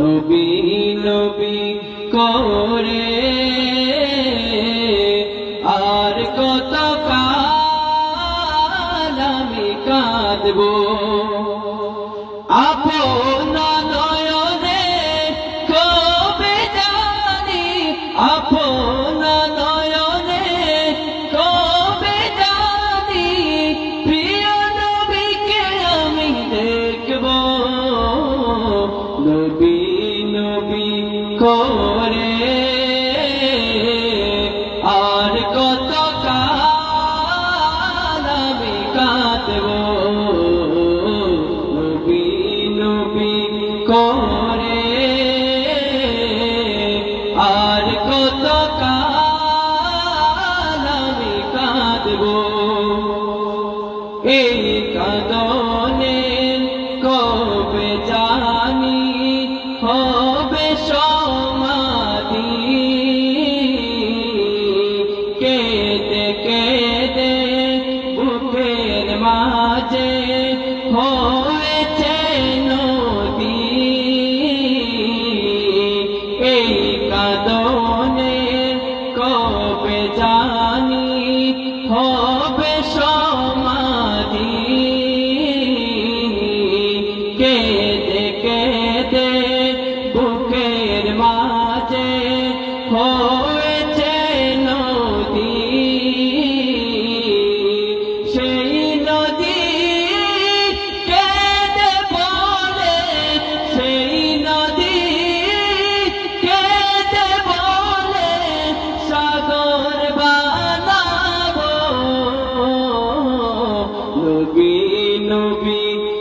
নবী নবী করে। আর কত কাল আমি কাঁদবো। আপন নয়নে কবে কবে প্রিয় নবীকে আমি দেখব। নবী আর কত কাল আমি কাঁদবো? এই কাদনে কবে জানি, হবে সমাধি। কেটে কেটে বুকের মাঝে হয়েছে নদী। এই হবে সমাধি। কেদে বুকের মাঝে হয়েছে নদী। সেই নদী সেই নদী কেদে সাগর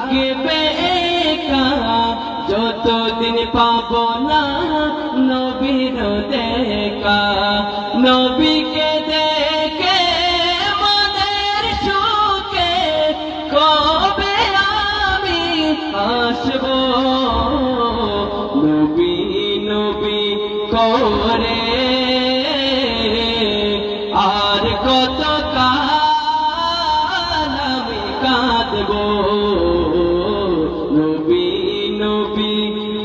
লাগবে একা যতদিন পাব না নবীর দেখা। নবীকে দেখে মনের সুখে কবে আমি আসব নবী নবী করে আর কত কাল আমি কাঁদব?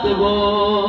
রাখবো